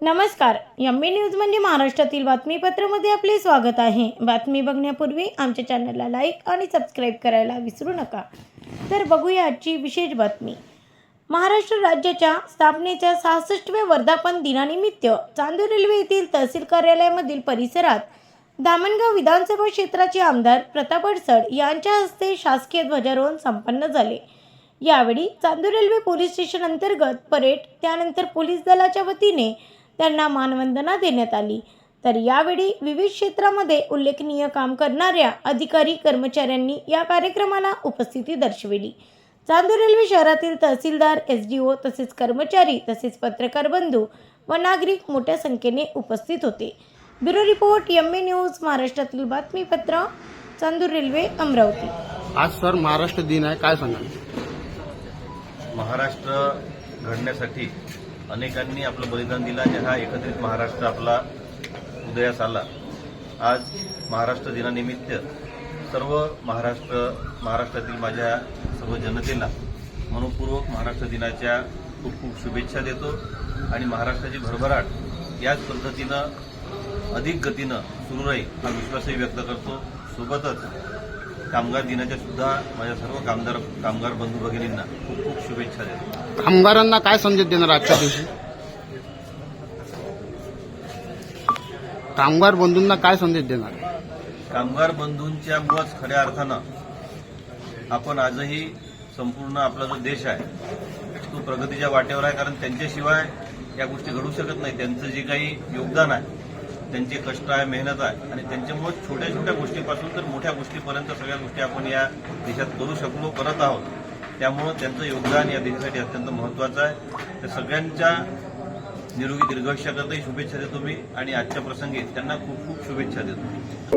नमस्कार yummy news म्हणजे महाराष्ट्रातील बातमीपत्रामध्ये आपले स्वागत आहे. बातमी बघण्यापूर्वी आमच्या चॅनलला लाईक आणि सबस्क्राईब करायला विसरू नका. तर बघूया आजची विशेष बातमी. महाराष्ट्र राज्याच्या स्थापनेच्या सहासष्टव्या वर्धापन दिनानिमित्त चांदूर रेल्वे येथील तहसील कार्यालयामधील परिसरात दामणगाव विधानसभा क्षेत्राचे आमदार प्रताप अडसड यांच्या हस्ते शासकीय ध्वजारोहण संपन्न झाले. यावेळी चांदूर रेल्वे पोलीस स्टेशन अंतर्गत परेड त्यानंतर पोलीस दलाच्या वतीने त्यांना मानवंदना देण्यात आली. तर यावेळी विविध क्षेत्रामध्ये उल्लेखनीय काम करणाऱ्या अधिकारी कर्मचाऱ्यांनी या कार्यक्रमाला उपस्थिती दर्शविली. चांदूर रेल्वे शहरातील तहसीलदार एस डी ओ तसेच कर्मचारी तसेच पत्रकार बंधू व नागरिक मोठ्या संख्येने उपस्थित होते. Bureau report M A news महाराष्ट्रातील बातमीपत्र चांदूर रेल्वे अमरावती. आज सर महाराष्ट्र दिन आहे. काय सांगाल? महाराष्ट्र घडण्यासाठी अनेकांनी आपलं बलिदान दिलं आणि हा एकत्रित महाराष्ट्र आपला उदयास आला. आज महाराष्ट्र दिनानिमित्त सर्व महाराष्ट्र महाराष्ट्रातील माझ्या सर्व जनतेला मनपूर्वक महाराष्ट्र दिनाच्या खूप खूप शुभेच्छा देतो आणि महाराष्ट्राची भरभराट याच पद्धतीनं अधिक गतीनं सुरू राहील हा विश्वासही व्यक्त करतो. सोबतच कामगार दिनाच्या सुद्धा माझ्या सर्व कामगार कामगार बंधू भगिनींना खूप खूप शुभेच्छा देतो. कामगारांना काय संदेश देणार आजच्या दिवशी? कामगार बंधूंना काय संदेश देणार? कामगार बंधूंच्या मुळच खऱ्या अर्थानं आपण आजही संपूर्ण आपला जो देश आहे तो प्रगतीच्या वाटेवर आहे कारण त्यांच्याशिवाय या गोष्टी घडू शकत नाही. त्यांचं जे काही योगदान आहे त्यांचे कष्ट आहे मेहनत आहे. आणि त्यांच्यामुळे छोट्या छोट्या गोष्टीपासून तर मोठ्या गोष्टीपर्यंत सगळ्या गोष्टी आपण या देशात करू शकलो करत आहोत. त्यामुळं त्यांचं योगदान या देशासाठी अत्यंत महत्वाचं आहे. तर सगळ्यांच्या निरोगी दीर्घायुष्याकरताही शुभेच्छा देतो मी. आणि आजच्या प्रसंगी त्यांना खूप खूप शुभेच्छा देतो